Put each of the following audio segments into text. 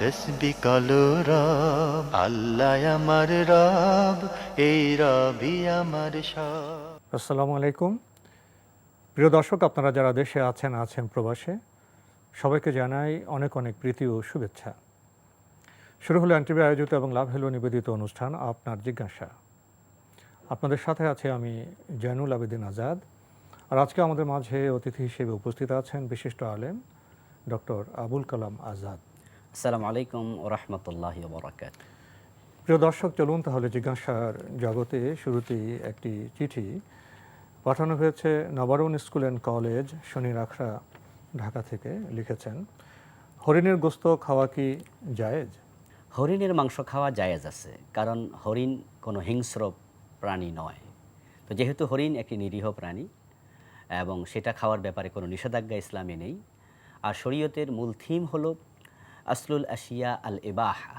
তসবি রব আল্লাহ আমার রব, এই রবি আমার সব। আসসালামু আলাইকুম। প্রিয় দর্শক, আপনারা যারা দেশে আছেন আছেন প্রবাসে, সবাইকে জানাই অনেক অনেক প্রীতি ও শুভেচ্ছা। শুরু হলো এনটিভি আয়োজিত এবং লাভ হেলো নিবেদিত অনুষ্ঠান আপনার জিজ্ঞাসা। আপনাদের সাথে আছে আমি জয়নুল আবেদিন আজাদ। আর আজকে আমাদের মাঝে অতিথি হিসেবে উপস্থিত আছেন বিশিষ্ট আলেম ডক্টর আবুল কালাম আজাদ। আসসালামু আলাইকুম ও রহমতুল্লাহ বরাকাত। প্রিয় দর্শক চলুন তাহলে জিজ্ঞাসার জগতে শুরুতেই একটি চিঠি পাঠানো হয়েছে নবারুণ স্কুল অ্যান্ড কলেজ শনি রাখরা ঢাকা থেকে লিখেছেন হরিণের গোস্ত খাওয়া কি জায়েজ? হরিণের মাংস খাওয়া জায়েজ আছে কারণ হরিণ কোনো হিংস্র প্রাণী নয়। তো যেহেতু হরিণ একটি নিরীহ প্রাণী এবং সেটা খাওয়ার ব্যাপারে কোনো নিষেধাজ্ঞা ইসলামে নেই আর শরীয়তের মূল থিম হলো আসলুল আশিয়া আল এবাহা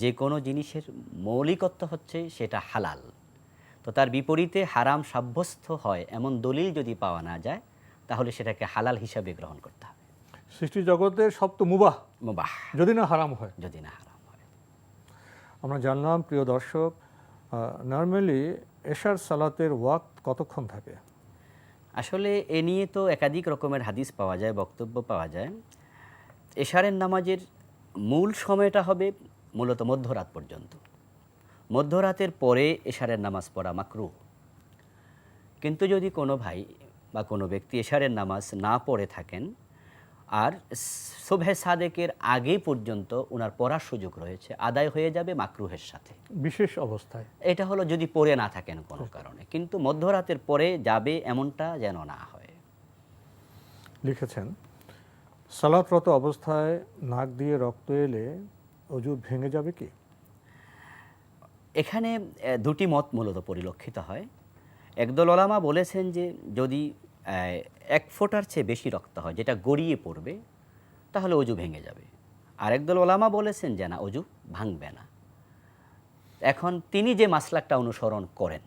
যে কোনো জিনিসের মৌলিকত্ব হচ্ছে সেটা হালাল। তো তার বিপরীতে হারাম সাব্যস্ত হয় এমন দলিল যদি পাওয়া না যায় তাহলে সেটাকে হালাল হিসাবে গ্রহণ করতে হবে। সৃষ্টি জগতের সব তো মুবাহ। মুবাহ। যদি না হারাম হয়। যদি না হারাম হয়। আমরা জানলাম প্রিয় দর্শক নর্মালি এশার সালাতের ওয়াক্ত কতক্ষণ থাকে? আসলে এ নিয়ে তো একাধিক রকমের হাদিস পাওয়া যায় বক্তব্য পাওয়া যায়। এশারের নামাজের মূল সময়টা হবে মূলত মধ্যরাত পর্যন্ত। মধ্যরাতের পরে এশারের নামাজ পড়া মাকরু। কিন্তু যদি কোনো ভাই বা কোনো ব্যক্তি এশারের নামাজ না পড়ে থাকেন আর শোভে সাদেকের আগে পর্যন্ত ওনার পড়ার সুযোগ রয়েছে আদায় হয়ে যাবে মাকরুহের সাথে। বিশেষ অবস্থায়। এটা হলো যদি পড়ে না থাকেন কোনো কারণে। কিন্তু মধ্যরাতের পরে যাবে এমনটা যেন না হয়। লিখেছেন সালাতরত অবস্থায় নাক দিয়ে রক্ত এলে অজু ভেঙে যাবে কি? এখানে দুটি মত মূলত পরিলক্ষিত হয়। একদল ওলামা বলেছেন যে, যদি এক ফোঁটার চেয়ে বেশি রক্ত হয়, যেটা গড়িয়ে পড়বে, তাহলে অজু ভেঙে যাবে। আর একদল ওলামা বলেছেন যে, না, অজু ভাঙবে না। এখন তিনি যে মাসলাকটা অনুসরণ করেন,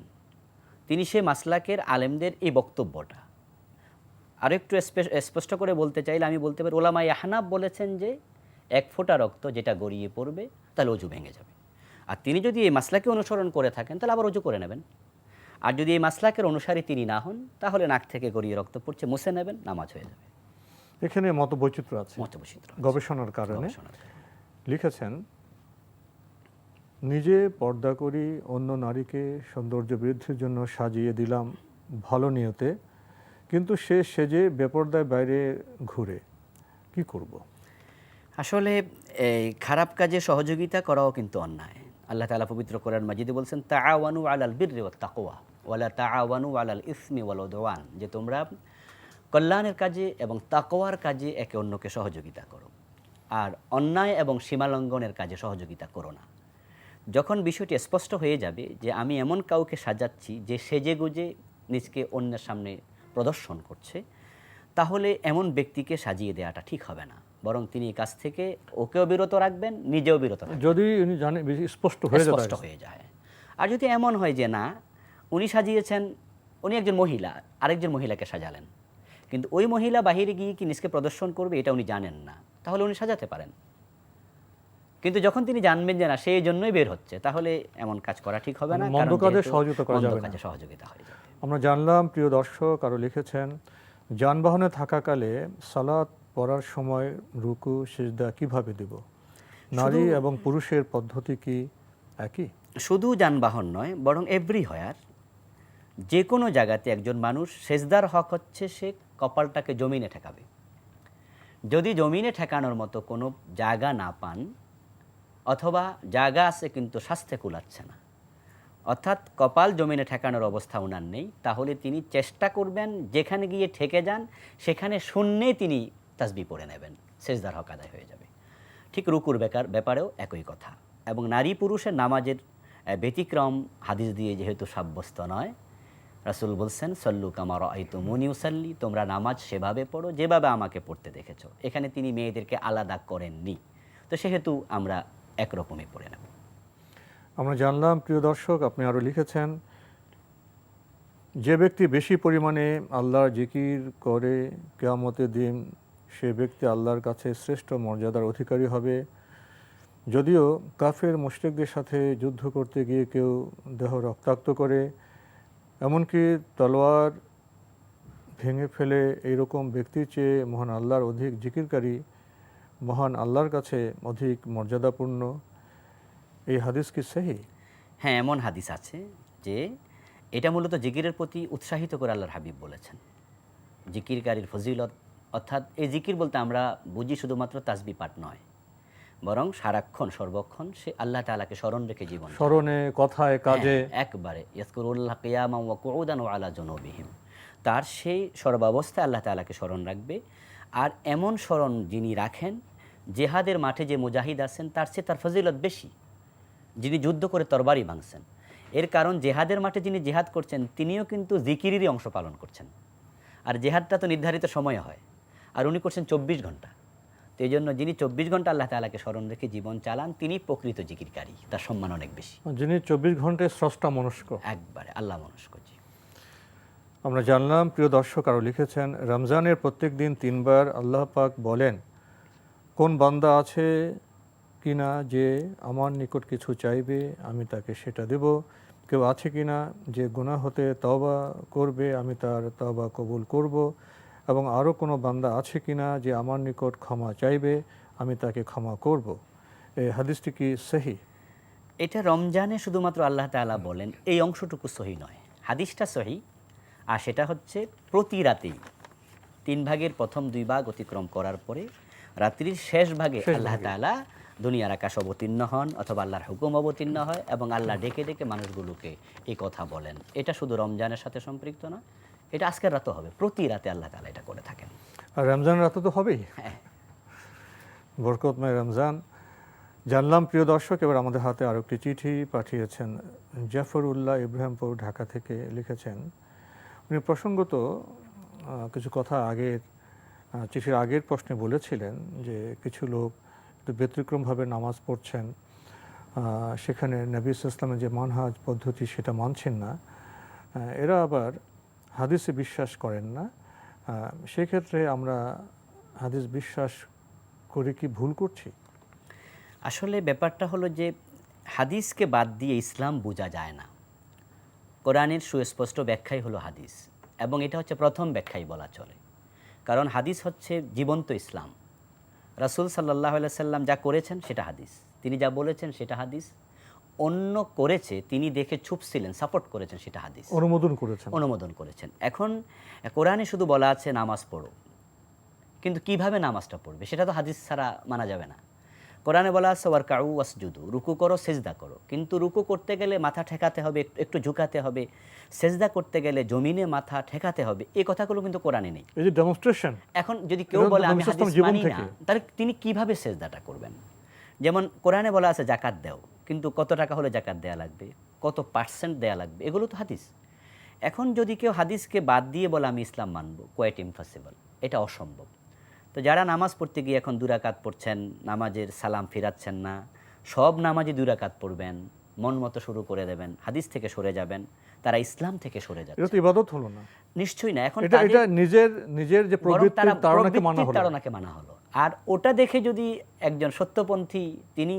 তিনি সে মাসলাকের আলেমদের এই বক্তব্যটা আর একটু স্পষ্ট করে বলতে চাইলে আমি বলতে পারি ওলামা ইয়াহনাব বলেছেন যে এক ফোঁটা রক্ত যেটা গড়িয়ে পড়বে তাহলে অজু ভেঙে যাবে। আর তিনি যদি এই মাসলাকে অনুসরণ করে থাকেন তাহলে আবার অজু করে নেবেন। আর যদি এই মাসলাকের অনুসারী তিনি না হন তাহলে নাক থেকে গড়িয়ে রক্ত পড়ছে মুছে নেবেন নামাজ হয়ে যাবে। এখানে মত বৈচিত্র্য আছে। মতবসিত গবেষণার কারণে। লিখেছেন নিজে পর্দা করি অন্য নারীকে সৌন্দর্য বৃদ্ধির জন্য সাজিয়ে দিলাম ভালো নিয়তে কিন্তু সে সেজে বেপর্দায় বাইরে ঘুরে, কি করব। আসলে এই খারাপ কাজে সহযোগিতা করাও কিন্তু অন্যায়। আল্লাহ তাআলা পবিত্র কোরআন মাজিদে বলছেন তা আওয়ানু আলাল বিররি ওয়াত তাকওয়া ওয়ালা তাআওয়ানু আলাল ইসমি ওয়াল উদওয়ান। যে তোমরা কল্যাণের কাজে এবং তাকোয়ার কাজে একে অন্যকে সহযোগিতা করো। আর অন্যায় এবং সীমালঙ্ঘনের কাজে সহযোগিতা করো না। যখন বিষয়টি স্পষ্ট হয়ে যাবে যে আমি এমন কাউকে সাজাচ্ছি যে সেজে গুজে নিজকে অন্যের সামনে প্রদর্শন করছে তাহলে এমন ব্যক্তিকে সাজিয়ে দেওয়াটা ঠিক হবে না। বরং তিনি কাজ থেকে ওকেও বিরত রাখবেন নিজেও বিরত রাখবেন। যদি উনি জানে স্পষ্ট হয়ে স্পষ্ট হয়ে যায়। আর যদি এমন হয় যে না উনি সাজিয়েছেন উনি একজন মহিলা আরেকজন মহিলাকে সাজালেন। কিন্তু ওই মহিলা বাহিরে গিয়ে কি নিজকে প্রদর্শন করবে এটা উনি জানেন না। তাহলে উনি সাজাতে পারেন। কিন্তু যখন তিনি জানবেন যে না সেই জন্যই বের হচ্ছে তাহলে এমন কাজ করা ঠিক হবে না মন্দ কারণ কাজে সহযোগিতা করা যাবে না। সহযোগিতা হয়ে যাবে। আমরা জানলাম প্রিয় দর্শক আরও লিখেছেন যানবাহনে থাকাকালে সালাত পড়ার সময় রুকু সিজদা কীভাবে দেব? নারী এবং পুরুষের পদ্ধতি কি একই? শুধু যানবাহন নয় বরং এভরি হয়ার যে কোনো জায়গাতে একজন মানুষ সেজদার হক হচ্ছে সে কপালটাকে জমিনে ঠেকাবে। যদি জমিনে ঠেকানোর মতো কোনো জায়গা না পান অথবা জায়গা আছে কিন্তু স্বাস্থ্যে কুলাচ্ছে না অর্থাৎ কপাল জমিনে ঠেকানোর অবস্থা ওনার নেই। তাহলে তিনি চেষ্টা করবেন, যেখানে গিয়ে ঠেকে যান, সেখানে শূন্যে তিনি তাসবি পড়ে নেবেন। সেজদার হক আদায় হয়ে যাবে। ঠিক রুকুর বেকার ব্যাপারেও একই কথা। এবং নারী পুরুষের নামাজের ব্যতিক্রম হাদিস দিয়ে যেহেতু সাব্যস্ত নয়, রাসুল বলছেন, সল্লু কামার আইতু মুনিউসাল্লি তোমরা নামাজ সেভাবে পড়ো, যেভাবে আমাকে পড়তে দেখেছ। এখানে তিনি মেয়েদেরকে আলাদা করেননি। তো সেহেতু আমরা একরকমই পড়ে নেব। আমরা জানলাম, প্রিয় দর্শক, আপনি আরও লিখেছেন, যে ব্যক্তি বেশি পরিমাণে আল্লাহর জিকির করে কেয়ামতের দিন, সে ব্যক্তি আল্লাহর কাছে শ্রেষ্ঠ মর্যাদার অধিকারী হবে। যদিও কাফের মুশরিকদের সাথে যুদ্ধ করতে গিয়ে কেউ দেহ রক্তাক্ত করে, এমনকি তলোয়ার ভেঙে ফেলে এইরকম ব্যক্তির চেয়ে মহান আল্লাহর অধিক জিকিরকারী, মহান আল্লাহর কাছে অধিক মর্যাদাপূর্ণ এই হাদিস কি সেহী? হ্যাঁ এমন হাদিস আছে যে এটা মূলত জিকিরের প্রতি উৎসাহিত করে আল্লাহর হাবিব বলেছেন। জিকিরকারীর ফজিলত অর্থাৎ এই জিকির বলতে আমরা বুঝি শুধুমাত্র তাসবি পাঠ নয় বরং সারাক্ষণ সর্বক্ষণ সে আল্লাহ তাআলাকে স্মরণ রেখে জীবন। স্মরণে কথায় কাজে। হ্যাঁ, একবারে ইয়াজকুরুল্লাহ কিয়ামা ওয়া কুউদান ওয়া আলা জুনুবিহিম। তার সেই সর্বাবস্থায় আল্লাহ তাআলাকে স্মরণ রাখবে আর এমন স্মরণ যিনি রাখেন জেহাদের মাঠে যে মুজাহিদ আছেন তার চেয়ে তার ফজিলত বেশি। যিনি যুদ্ধ করে তরবারি ভাঙছেন। এর কারণ জেহাদের মাঠে যিনি জেহাদ করছেন তিনিও কিন্তু জিকিরিরই অংশ পালন করছেন। আর জেহাদটা তো নির্ধারিত সময়ে হয়। আর উনি করছেন চব্বিশ ঘণ্টা। তো এই জন্য যিনি চব্বিশ ঘণ্টা আল্লাহ তালাকে স্মরণ রেখে জীবন চালান তিনি প্রকৃত জিকিরকারী। তার সম্মান অনেক বেশি। যিনি চব্বিশ ঘন্টায় স্রষ্টা মনস্ক। একবারে আল্লাহ মনস্ক জি। আমরা জানলাম প্রিয় দর্শক আরও লিখেছেন রমজানের প্রত্যেক দিন তিনবার আল্লাহ পাক বলেন কোন বান্দা আছে কিনা যে আমার নিকট কিছু চাইবে আমি তাকে সেটা দেব। কেউ আছে কিনা যে গুনাহ হতে তওবা করবে আমি তার তবা কবুল করব। এবং আরও কোনো বান্দা আছে কিনা যে আমার নিকট ক্ষমা চাইবে আমি তাকে ক্ষমা করব। এই হাদিসটি কি সহি? এটা রমজানে শুধুমাত্র আল্লাহ তাআলা বলেন এই অংশটুকু সহি নয়। হাদিসটা সহি আর সেটা হচ্ছে প্রতি রাতেই তিন ভাগের প্রথম দুই ভাগ অতিক্রম করার পরে রাত্রির শেষ ভাগে আল্লাহ ভাগে। দুনিয়ার আকাশ অবতীর্ণ হন অথবা আল্লাহর হুকুম অবতীর্ণ হয় এবং আল্লাহ ডেকে ডেকে মানুষগুলোকে এই কথা বলেন। এটা শুধু রমজানের সাথে সম্পৃক্ত না এটা আজকের রাতও হবে। প্রতি রাতে আল্লাহ তাআলা এটা করে থাকেন। আর রমজান রাতে তো হবেই। হ্যাঁ। বরকতময় রমজান। জানলাম প্রিয় দর্শক এবার আমাদের হাতে আরও একটি চিঠি পাঠিয়েছেন জাফরউল্লাহ ইব্রাহিমপুর ঢাকা থেকে লিখেছেন। উনি প্রসঙ্গত কিছু কথা আগের চিঠির আগের প্রশ্নে বলেছিলেন যে কিছু লোক একটু ব্যতিক্রমভাবে নামাজ পড়ছেন সেখানে নবী ইসলামের যে মানহাজ পদ্ধতি সেটা মানছেন না। এরা আবার হাদিসে বিশ্বাস করেন না। সেক্ষেত্রে আমরা হাদিস বিশ্বাস করে কি ভুল করছি? আসলে ব্যাপারটা হলো যে হাদিসকে বাদ দিয়ে ইসলাম বোঝা যায় না। কোরআনের সুস্পষ্ট ব্যাখ্যাই হলো হাদিস এবং এটা হচ্ছে প্রথম ব্যাখ্যাই বলা চলে। কারণ হাদিস হচ্ছে জীবন্ত ইসলাম। রাসূল সাল্লাহ সাল্লাম যা করেছেন সেটা হাদিস। তিনি যা বলেছেন সেটা হাদিস। অন্য করেছে তিনি দেখে ছুপছিলেন সাপোর্ট করেছেন সেটা হাদিস। অনুমোদন করেছেন। অনুমোদন করেছেন। এখন কোরআনে শুধু বলা আছে নামাজ পড়ো। কিন্তু কীভাবে নামাজটা পড়বে সেটা তো হাদিস ছাড়া মানা যাবে না। কোরআনে বলা আছে ওয়ার কাউ ওয়াসজুদু রুকু করো সেজদা করো। কিন্তু রুকু করতে গেলে মাথা ঠেকাতে হবে একটু- ঝুঁকাতে হবে। সেজদা করতে গেলে জমিনে মাথা ঠেকাতে হবে। এই কথাগুলো কিন্তু কোরআনে নেই। ডেমনস্ট্রেশন এখন যদি কেউ বলে আমি হাদিস মানি না তাহলে তিনি কীভাবে সেজদাটা করবেন? যেমন কোরআনে বলা আছে জাকাত দেও কিন্তু কত টাকা হলে জাকাত দেয়া লাগবে? কত পার্সেন্ট দেয়া লাগবে? এগুলো তো হাদিস। এখন যদি কেউ হাদিসকে বাদ দিয়ে বলে আমি ইসলাম মানবো কোয়াইট ইম্পসিবল এটা অসম্ভব। তো যারা নামাজ পড়তে গিয়ে এখন দুরাকাত পড়ছেন নামাজের সালাম ফিরাচ্ছেন না সব নামাজে দুরাকাত পড়বেন মন মতো শুরু করে দেবেন হাদিস থেকে সরে যাবেন তারা ইসলাম থেকে সরে এটা যাবে তো ইবাদত হলো না। নিশ্চয়ই না এখন এটা এটা নিজের নিজের যে তারা তাড়নাকে মানা হলো তাড়নাকে মানা হলো। আর ওটা দেখে যদি একজন সত্যপন্থী তিনি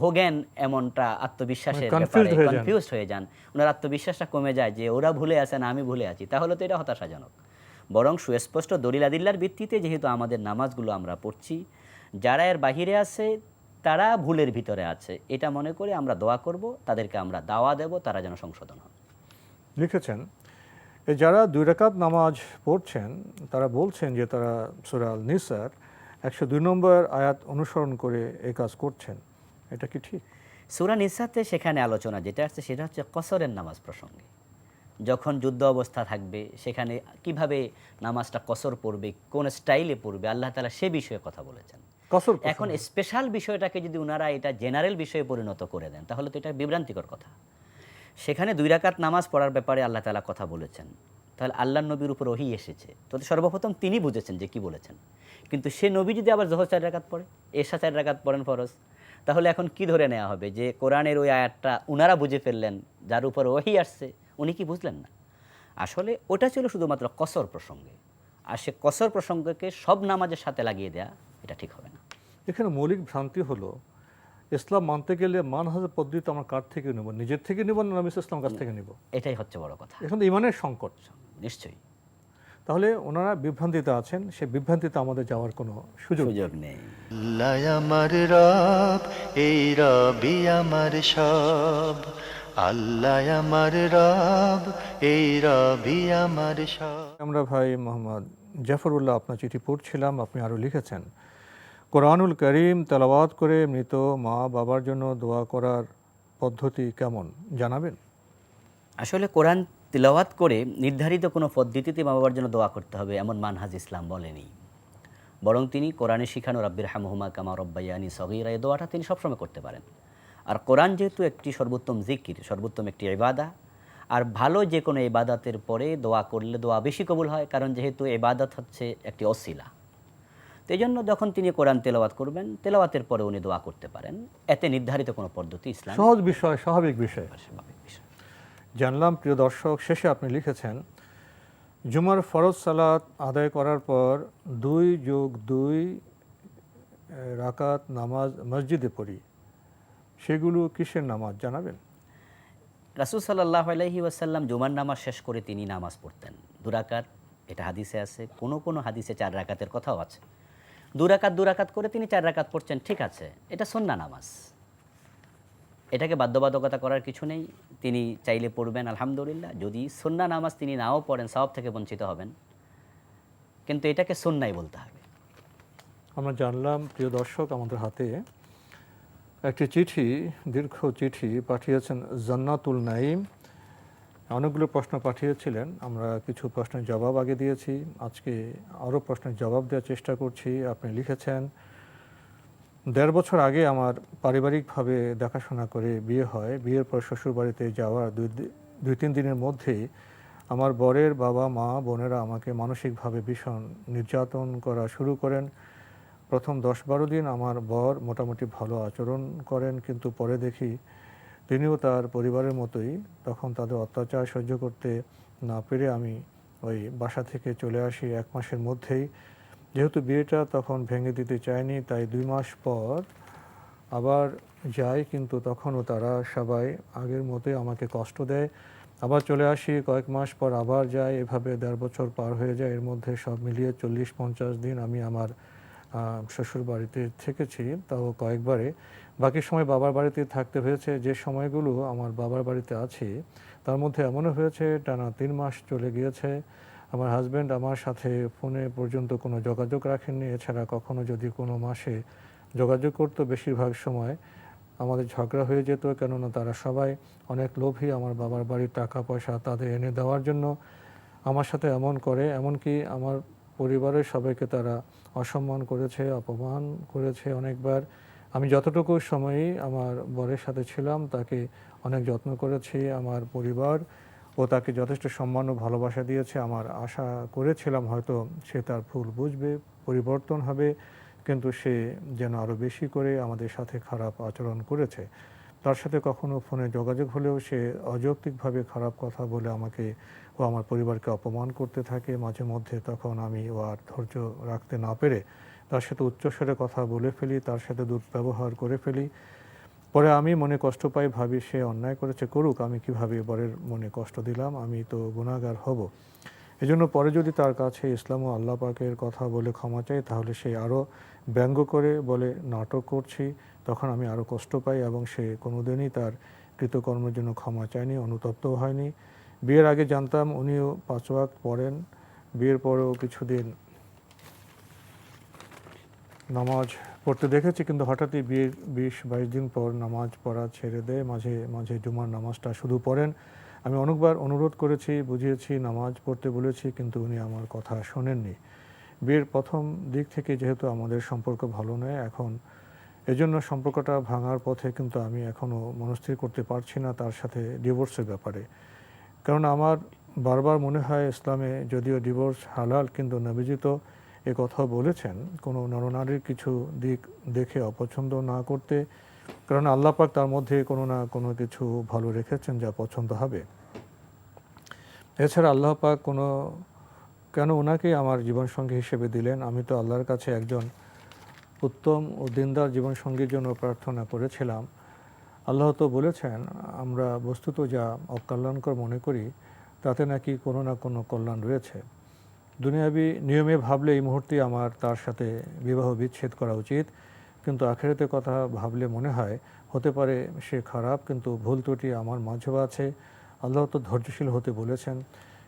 ভোগেন এমনটা আত্মবিশ্বাসের মানে ব্যাপারে। কনফিউজ হয়ে যান ওনার আত্মবিশ্বাসটা কমে যায় যে ওরা ভুলে আছে না আমি ভুলে আছি। তাহলে তো এটা হতাশাজনক। বরং সুস্পষ্ট দলিল আদিল্লার ভিত্তিতে যেহেতু আমাদের নামাজগুলো আমরা পড়ছি যারা এর বাহিরে আছে তারা ভুলের ভিতরে আছে। এটা মনে করে আমরা দোয়া করব তাদেরকে আমরা দাওয়া দেব তারা যেন সংশোধন হন। লিখেছেন যারা দুই রাকাত নামাজ পড়ছেন তারা বলছেন যে তারা সুরাল নিসার একশো দুই নম্বর আয়াত অনুসরণ করে এই কাজ করছেন। এটা কি ঠিক? সুরা নিসাতে সেখানে আলোচনা যেটা আসছে সেটা হচ্ছে কসরের নামাজ প্রসঙ্গে। যখন যুদ্ধ অবস্থা থাকবে সেখানে কীভাবে নামাজটা কসর পড়বে কোন স্টাইলে পড়বে আল্লাহ তালা সে বিষয়ে কথা বলেছেন। কসর এখন স্পেশাল বিষয়টাকে যদি ওনারা এটা জেনারেল বিষয়ে পরিণত করে দেন তাহলে তো এটা বিভ্রান্তিকর কথা। সেখানে দুই রাকাত নামাজ পড়ার ব্যাপারে আল্লাহ তালা কথা বলেছেন। তাহলে আল্লাহ নবীর উপর ওহি এসেছে। তো সর্বপ্রথম তিনি বুঝেছেন যে কি বলেছেন। কিন্তু সে নবী যদি আবার জহর চার রাকাত পড়ে এশা চার রাকাত পড়েন ফরজ তাহলে এখন কি ধরে নেওয়া হবে যে কোরআনের ওই আয়াতটা উনারা বুঝে ফেললেন যার উপর ওহি আসছে? উনি কি বুঝলেন না? আসলে ওটা ছিল শুধুমাত্র কসর প্রসঙ্গে। আর সে কসর প্রসঙ্গকে সব নামাজের সাথে লাগিয়ে দেয়া এটা ঠিক হবে না। এখানে মৌলিক ভ্রান্তি হলো ইসলাম মানতে গেলে মান মানহাজের পদ্ধতি আমার কার থেকে নেব? নিজের থেকে নেব না নবী ইসলাম কাছ থেকে নেব? এটাই হচ্ছে বড় কথা। এখন তো ইমানের সংকট। নিশ্চয়ই। তাহলে ওনারা বিভ্রান্তিতে আছেন সে বিভ্রান্তিতে আমাদের যাওয়ার কোনো সুযোগ নেই। সুযোগ নেই। আল্লাহ আমার রব এই রবি আমার সব। আল্লাহ আমার রব এই রবি আমার সব। আমরা ভাই মোহাম্মদ জাফরুল্লাহ আপনার চিঠি পড়ছিলাম আপনি আরও লিখেছেন কোরআনুল করিম তেলাওয়াত করে মৃত মা বাবার জন্য দোয়া করার পদ্ধতি কেমন? জানাবেন। আসলে কোরআন তিলাওয়াত করে নির্ধারিত কোনো পদ্ধতিতে মা বাবার জন্য দোয়া করতে হবে এমন মানহাজ ইসলাম বলেনি। বরং তিনি কোরআনে শিখানো রব্বির হামহুমা কামা রব্বাইয়ানি সগিরা এই দোয়াটা তিনি সবসময় করতে পারেন। আর কোরআন যেহেতু একটি সর্বোত্তম জিকির সর্বোত্তম একটি ইবাদা আর ভালো যে কোনো ইবাদাতের পরে দোয়া করলে দোয়া বেশি কবুল হয় কারণ যেহেতু ইবাদত হচ্ছে একটি অশিলা। তো এই জন্য যখন তিনি কোরআন তেলাওয়াত করবেন তেলাওয়াতের পরে উনি দোয়া করতে পারেন। এতে নির্ধারিত কোনো পদ্ধতি ইসলাম সহজ বিষয় স্বাভাবিক বিষয়। স্বাভাবিক বিষয়। জানলাম প্রিয় দর্শক শেষে আপনি লিখেছেন জুমার ফরজ সালাত আদায় করার পর দুই যোগ দুই রাকাত নামাজ মসজিদে পড়ি। সেগুলো কিসের নামাজ জানাবেন? রাসুল সাল্লাহ আলহি ওয়াসাল্লাম জুমার নামাজ শেষ করে তিনি নামাজ পড়তেন। দুরাকাত এটা হাদিসে আছে কোনো কোনো হাদিসে চার রাকাতের কথাও আছে। দুরাকাত দুরাকাত করে তিনি চার রাকাত পড়ছেন ঠিক আছে এটা সন্না নামাজ। এটাকে বাধ্যবাধকতা করার কিছু নেই তিনি চাইলে পড়বেন আলহামদুলিল্লাহ যদি সন্না নামাজ তিনি নাও পড়েন সব থেকে বঞ্চিত হবেন। কিন্তু এটাকে সন্ন্যাই বলতে হবে। আমরা জানলাম প্রিয় দর্শক আমাদের হাতে একটি চিঠি, দীর্ঘ চিঠি পাঠিয়েছেন জান্নাতুল নাইম অনেকগুলো প্রশ্ন পাঠিয়েছিলেন। আমরা কিছু প্রশ্নের জবাব আগে দিয়েছি। আজকে আরও প্রশ্নের জবাব দেওয়ার চেষ্টা করছি। আপনি লিখেছেন, দেড় বছর আগে আমার পারিবারিকভাবে দেখাশোনা করে বিয়ে হয়। বিয়ের পর শ্বশুরবাড়িতে যাওয়ার দুই দুই তিন দিনের মধ্যেই আমার বরের বাবা, মা, বোনেরা আমাকে মানসিকভাবে ভীষণ নির্যাতন করা শুরু করেন। প্রথম দশ বারো দিন আমার বর মোটামুটি ভালো আচরণ করেন, কিন্তু পরে দেখি তিনিও তার পরিবারের মতোই। তখন তাদের অত্যাচার সহ্য করতে না পেরে আমি ওই বাসা থেকে চলে আসি এক মাসের মধ্যেই। যেহেতু বিয়েটা তখন ভেঙে দিতে চায়নি, তাই দুই মাস পর আবার যাই, কিন্তু তখনও তারা সবাই আগের মতোই আমাকে কষ্ট দেয়। আবার চলে আসি, কয়েক মাস পর আবার যাই। এভাবে দেড় বছর পার হয়ে যায়। এর মধ্যে সব মিলিয়ে চল্লিশ পঞ্চাশ দিন আমি আমার শ্বশুর বাড়িতে থেকেছি, তাও কয়েকবারে বাকি সময় বাবার বাড়িতে থাকতে হয়েছে। যে সময়গুলো আমার বাবার বাড়িতে আছি, তার মধ্যে এমনও হয়েছে, টানা তিন মাস চলে গিয়েছে। আমার হাজব্যান্ড আমার সাথে ফোনে পর্যন্ত কোনো যোগাযোগ রাখেননি। এছাড়া কখনো যদি কোনো মাসে যোগাযোগ করতো, বেশিরভাগ সময় আমাদের ঝগড়া হয়ে যেত, কেননা তারা সবাই অনেক লোভী আমার বাবার বাড়ির টাকা পয়সা তাদের এনে দেওয়ার জন্য। আমার সাথে এমন করে, এমনকি আমার পরিবারের সবাইকে তারা অসম্মান করেছে, অপমান করেছে অনেকবার। আমি যতটুকু সময়ই আমার বরের সাথে ছিলাম, তাকে অনেক যত্ন করেছি আমার পরিবার ও তাকে যথেষ্ট সম্মান ও ভালোবাসা দিয়েছে। আমার আশা করেছিলাম হয়তো সে তার ভুল বুঝবে, পরিবর্তন হবে, কিন্তু সে যেন আরও বেশি করে আমাদের সাথে খারাপ আচরণ করেছে। তার সাথে কখনো ফোনে যোগাযোগ হলেও সে অযৌক্তিকভাবে খারাপ কথা বলে আমাকে ও আমার পরিবারকে অপমান করতে থাকে। মাঝে মধ্যে তখন আমি ও আর ধৈর্য রাখতে না পেরে তার সাথে উচ্চস্বরে কথা বলে ফেলি, তার সাথে দুর্ব্যবহার করে ফেলি। পরে আমি মনে কষ্ট পাই, ভাবি সে অন্যায় করেছে করুক, আমি কীভাবে বরের মনে কষ্ট দিলাম, আমি তো গুণাগার হব। এজন্য পরে যদি তার কাছে ইসলাম ও আল্লাহ পাকের কথা বলে ক্ষমা চাই, তাহলে সে আরও ব্যঙ্গ করে বলে, নাটক করছি। তখন আমি আরও কষ্ট পাই এবং সে কোনোদিনই তার কৃতকর্মের জন্য ক্ষমা চায়নি, অনুতপ্তও হয়নি। বিয়ের আগে জানতাম উনিও পাঁচ ওয়াক্ত পড়েন। বিয়ের পরেও কিছুদিন নামাজ পড়তে দেখেছি, কিন্তু হঠাৎই বিয়ের বিশ বাইশ দিন পর নামাজ পড়া ছেড়ে দেয়। মাঝে মাঝে জুমার নামাজটা শুধু পড়েন। আমি অনেকবার অনুরোধ করেছি, বুঝিয়েছি, নামাজ পড়তে বলেছি, কিন্তু উনি আমার কথা শোনেননি। বিয়ের প্রথম দিক থেকে যেহেতু আমাদের সম্পর্ক ভালো নয়, এখন এজন্য সম্পর্কটা ভাঙার পথে কিন্তু আমি এখনও মনস্থির করতে পারছি না তার সাথে ডিভোর্সের ব্যাপারে। কারণ আমার বারবার মনে হয় ইসলামে যদিও ডিভোর্স হালাল কিন্তু নবীজি তো এ কথা বলেছেন, কোনো নরনারীর কিছু দিক দেখে অপছন্দ না করতে। কারণ আল্লাহ পাক তার মধ্যে কোনো না কোনো কিছু ভালো রেখেছেন যা পছন্দ হবে। এছাড়া আল্লাহ পাক কোনো, কেন ওনাকে আমার জীবনসঙ্গী হিসেবে দিলেন? আমি তো আল্লাহর কাছে একজন উত্তম ও দিনদার জীবনসঙ্গীর জন্য প্রার্থনা করেছিলাম। আল্লাহ তো বলেছেন, আমরা বস্তুত যা অকল্যাণকর মনে করি, তাতে নাকি কোনো না কোনো কল্যাণ রয়েছে। দুনিয়াবি নিয়মে ভাবলে এই মুহূর্তে আমার তার সাথে বিবাহ বিচ্ছেদ করা উচিত, কিন্তু আখেরাতে কথা ভাবলে মনে হয়, হতে পারে সে খারাপ, কিন্তু ভুল ত্রুটি আমার মাঝেও আছে। আল্লাহ তো ধৈর্যশীল হতে বলেছেন।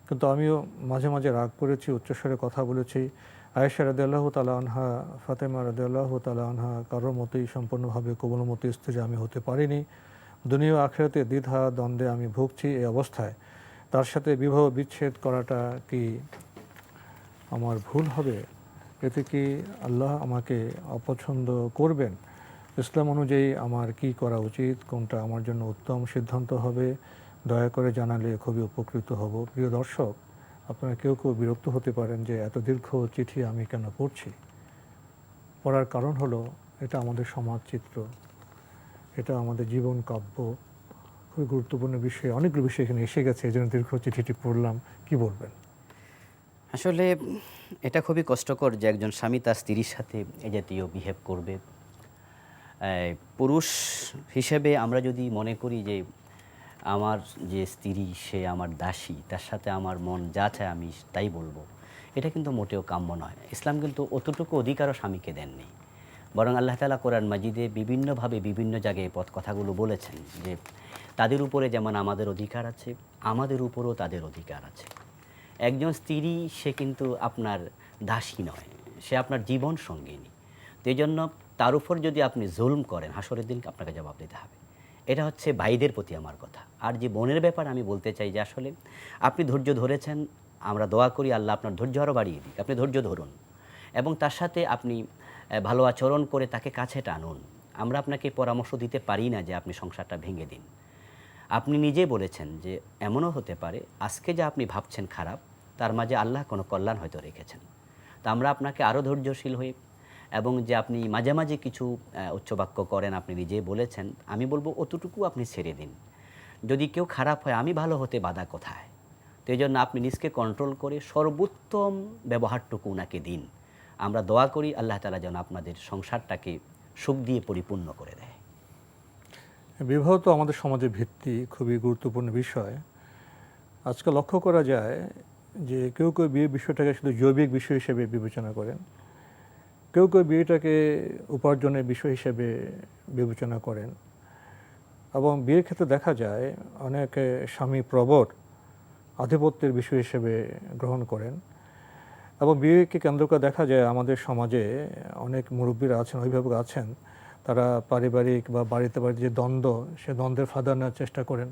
কিন্তু আমিও মাঝে মাঝে রাগ করেছি, উচ্চস্বরে কথা বলেছি। আয়েশা রাদে আল্লাহ তালা আনহা, ফাতেমা রাদে আল্লাহ তালা আনহা, কারোর মতোই সম্পূর্ণভাবে কোমলমতি স্ত্রী আমি হতে পারিনি। দুনিয়া আখেরাতে দ্বিধা দ্বন্দ্বে আমি ভুগছি এই অবস্থায়। তার সাথে বিবাহ বিচ্ছেদ করাটা কি আমার ভুল হবে? এতে কি আল্লাহ আমাকে অপছন্দ করবেন? ইসলাম অনুযায়ী আমার কি করা উচিত? কোনটা আমার জন্য উত্তম সিদ্ধান্ত হবে? দয়া করে জানালে খুবই উপকৃত হব। প্রিয় দর্শক আপনারা কেউ কেউ বিরক্ত হতে পারেন যে এত দীর্ঘ চিঠি আমি কেন পড়ছি। পড়ার কারণ হলো, এটা আমাদের সমাজ চিত্র এটা আমাদের জীবন কাব্য। খুবই গুরুত্বপূর্ণ বিষয়। অনেকগুলো বিষয় এখানে এসে গেছে, এই জন্য দীর্ঘ চিঠিটি পড়লাম। কি বলবেন? আসলে এটা খুবই কষ্টকর যে একজন স্বামী তার স্ত্রীর সাথে এ জাতীয় বিহেভ করবে। পুরুষ হিসেবে আমরা যদি মনে করি যে আমার যে স্ত্রী, সে আমার দাসী, তার সাথে আমার মন যা চায় আমি তাই বলব। এটা কিন্তু মোটেও কাম্য নয়। ইসলাম কিন্তু অতটুকু অধিকারও স্বামীকে দেননি। বরং আল্লাহ তালা কোরআন মাজিদে বিভিন্নভাবে বিভিন্ন জায়গায় পথ কথাগুলো বলেছেন যে, তাদের উপরে যেমন আমাদের অধিকার আছে, আমাদের উপরেও তাদের অধিকার আছে। একজন স্ত্রী, সে কিন্তু আপনার দাসী নয়, সে আপনার জীবন সঙ্গিনী। তো এই জন্য তার উপর যদি আপনি জুলম করেন হাসরের দিন আপনাকে জবাব দিতে হবে। এটা হচ্ছে ভাইদের প্রতি আমার কথা। আর যে বোনের ব্যাপার আমি বলতে চাই যে আসলে আপনি ধৈর্য ধরেছেন, আমরা দোয়া করি আল্লাহ আপনার ধৈর্য আরও বাড়িয়ে দিক। আপনি ধৈর্য ধরুন এবং তার সাথে আপনি ভালো আচরণ করে তাকে কাছে টানুন। আমরা আপনাকে পরামর্শ দিতে পারি না যে আপনি সংসারটা ভেঙে দিন। আপনি নিজে বলেছেন যে এমনও হতে পারে, আজকে যা আপনি ভাবছেন খারাপ, তার মাঝে আল্লাহ কোনো কল্যাণ হয়তো রেখেছেন। তা আমরা আপনাকে আরও ধৈর্যশীল হই এবং যে আপনি মাঝে মাঝে কিছু উচ্চবাক্য করেন, আপনি নিজে বলেছেন, আমি বলব অতটুকু আপনি ছেড়ে দিন। যদি কেউ খারাপ হয়, আমি ভালো হতে বাধা কোথায়? তো এই জন্য আপনি নিজকে কন্ট্রোল করে সর্বোত্তম ব্যবহারটুকু ওনাকে দিন। আমরা দোয়া করি, আল্লাহ তালা যেন আপনাদের সংসারটাকে সুখ দিয়ে পরিপূর্ণ করে দেয়। বিবাহ তো আমাদের সমাজের ভিত্তি, খুবই গুরুত্বপূর্ণ বিষয়। আজকে লক্ষ্য করা যায় যে কেউ কেউ বিয়ে বিষয়টাকে শুধু জৈবিক বিষয় হিসেবে বিবেচনা করেন। কেউ কেউ বিয়েটাকে উপার্জনের বিষয় হিসেবে বিবেচনা করেন এবং বিয়ের ক্ষেত্রে দেখা যায় অনেক স্বামী প্রবর আধিপত্যের বিষয় হিসেবে গ্রহণ করেন এবং বিয়েকে কেন্দ্র করে দেখা যায় আমাদের সমাজে অনেক মুরব্বীরা আছেন, অভিভাবক আছেন, তারা পারিবারিক বা বাড়িতে বাড়িতে যে দ্বন্দ্ব, সে দ্বন্দ্বের ফাঁদা নেওয়ার চেষ্টা করেন।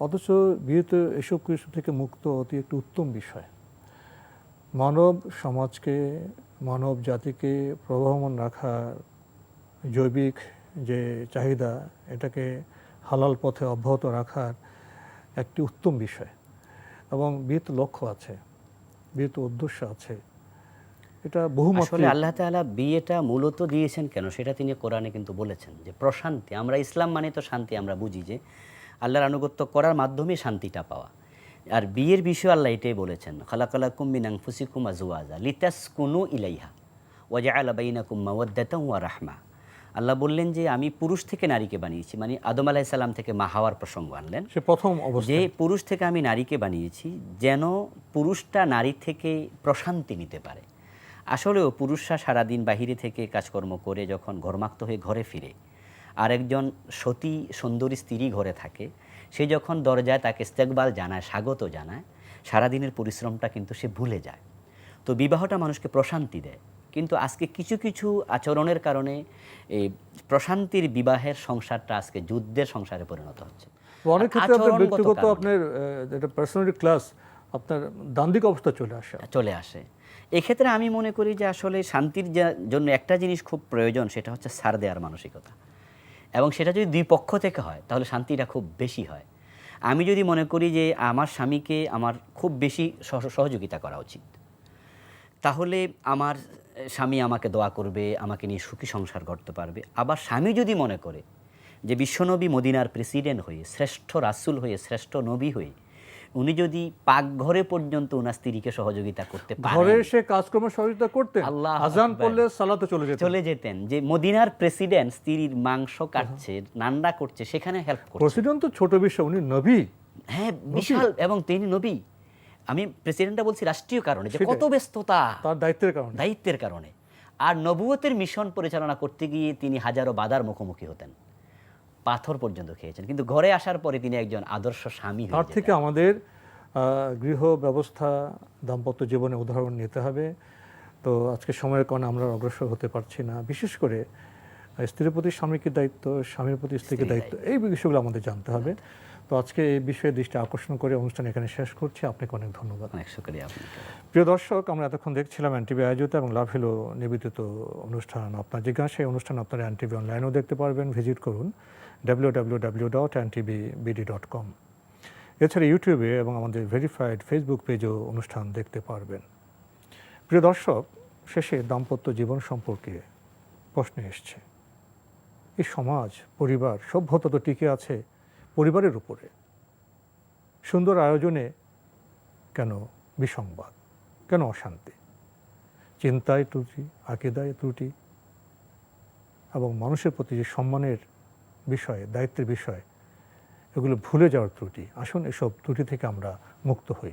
অথচ বিয়ে তো এসব কিছু থেকে মুক্ত অতি একটি উত্তম বিষয়। মানব সমাজকে মানব জাতিকে প্রবাহমান রাখার জৈবিক যে চাহিদা, এটাকে হালাল পথে অব্যাহত রাখার একটি উত্তম বিষয়। এবং বিয়ের তো লক্ষ্য আছে বিয়ের তো উদ্দেশ্য আছে। এটা বহু আসলে আল্লাহ তাআলা বিয়েটা মূলত দিয়েছেন কেন? সেটা তিনি কোরআনে কিন্তু বলেছেন যে প্রশান্তি, আমরা ইসলাম মানে তো শান্তি, আমরা বুঝি যে আল্লাহর আনুগত্য করার মাধ্যমে শান্তিটা পাওয়া। আর বিয়ের বিষয় আল্লাহ এটাই বলেছেন খালাকালা কুম্মিনাং আজওয়াজা লিতাস কুনু ইলাইহা ওয়াজা আলা বাইনাকুম মাওয়াদ্দাতাম ওয়া রাহমা। আল্লাহ বললেন যে আমি পুরুষ থেকে নারীকে বানিয়েছি। মানে আদম আলাইহিস সালাম থেকে মা হাওয়ার প্রসঙ্গ আনলেন। সে প্রথম যে পুরুষ থেকে আমি নারীকে বানিয়েছি যেন পুরুষটা নারী থেকে প্রশান্তি নিতে পারে। আসলেও পুরুষরা সারাদিন বাহিরে থেকে কাজকর্ম করে যখন ঘরমাক্ত হয়ে ঘরে ফিরে আরেকজন সতী সুন্দরী স্ত্রী ঘরে থাকে সে যখন দরজায় তাকে ইস্তেকবাল জানায় স্বাগত জানায় সারাদিনের পরিশ্রমটা কিন্তু সে ভুলে যায়। তো বিবাহটা মানুষকে প্রশান্তি দেয়। কিন্তু আজকে কিছু কিছু আচরণের কারণে এই প্রশান্তির বিবাহের সংসারটা আজকে যুদ্ধের সংসারে পরিণত হচ্ছে। অনেক ক্ষেত্রে আপনার ব্যক্তিগত আপনার আহ, এটা ক্লাস আপনার দান্দিক অবস্থা চলে আসে। চলে আসে। এক্ষেত্রে আমি মনে করি যে আসলে শান্তির জন্য একটা জিনিস খুব প্রয়োজন সেটা হচ্ছে সার দেওয়ার মানসিকতা। এবং সেটা যদি দুই পক্ষ থেকে হয়, তাহলে শান্তিটা খুব বেশি হয়। আমি যদি মনে করি যে আমার স্বামীকে আমার খুব বেশি সহযোগিতা করা উচিত, তাহলে আমার স্বামী আমাকে দোয়া করবে, আমাকে নিয়ে সুখী সংসার করতে পারবে। আবার স্বামী যদি মনে করে যে বিশ্বনবী মদিনার প্রেসিডেন্ট হয়ে, শ্রেষ্ঠ রাসুল হয়ে, শ্রেষ্ঠ নবী হয়ে উনি যদি পাকঘরে পর্যন্ত ওনার স্ত্রীকে সহযোগিতা করতে ঘরে এসে কাজকর্ম সহযোগিতা করতেন আল্লাহ আজান পড়লে সালাতে চলে যেতেন। চলে যেতেন। যে মদিনার প্রেসিডেন্ট স্ত্রীর মাংস কাটছে নান্ডা করছে সেখানে হেল্প করছে। প্রেসিডেন্ট তো ছোট বিষয় উনি নবী। হ্যাঁ বিশাল এবং তিনি নবী। আমি প্রেসিডেন্টটা বলছি রাষ্ট্রীয় কারণে যে কত ব্যস্ততা। তার দায়িত্বের কারণে। দায়িত্বের কারণে। আর নবুয়তের মিশন পরিচালনা করতে গিয়ে তিনি হাজারো বাধার মুখোমুখি হতেন। পাথর পর্যন্ত খেয়েছেন। কিন্তু ঘরে আসার পরে তিনি একজন আদর্শ স্বামী তার থেকে আমাদের গৃহ ব্যবস্থা দাম্পত্য জীবনে উদাহরণ নিতে হবে। তো আজকে সময়ের কারণে আমরা অগ্রসর হতে পারছি না। বিশেষ করে স্ত্রীর প্রতি স্বামীকে দায়িত্ব স্বামীর প্রতি স্ত্রীকে স্ত্রীর দায়িত্ব এই বিষয়গুলো আমাদের জানতে হবে। তো আজকে এই বিষয়ে দৃষ্টি আকর্ষণ করে অনুষ্ঠান এখানে শেষ করছি। আপনাকে অনেক ধন্যবাদ। অনেক শুক্রিয়া প্রিয় দর্শক আমরা এতক্ষণ দেখছিলাম এনটিভি আয়োজিত এবং লাভ হলো নিবেদিত অনুষ্ঠান আপনার জিজ্ঞাসা। এই অনুষ্ঠান আপনারা এনটিভি অনলাইনেও দেখতে পারবেন। ভিজিট করুন W W W dot NTV BD dot com এছাড়া ইউটিউবে এবং আমাদের ভেরিফাইড ফেসবুক পেজও অনুষ্ঠান দেখতে পারবেন। প্রিয় দর্শক শেষে দাম্পত্য জীবন সম্পর্কে প্রশ্ন এসছে। এই সমাজ পরিবার সভ্যতা তো টিকে আছে। পরিবারের উপরে। সুন্দর আয়োজনে কেন বিসংবাদ? কেন অশান্তি? চিন্তায় ত্রুটি, আকিদায় ত্রুটি এবং মানুষের প্রতি যে সম্মানের বিষয়ে, দায়িত্বের বিষয়, এগুলো ভুলে যাওয়ার ত্রুটি। আসুন এসব ত্রুটি থেকে আমরা মুক্ত হই।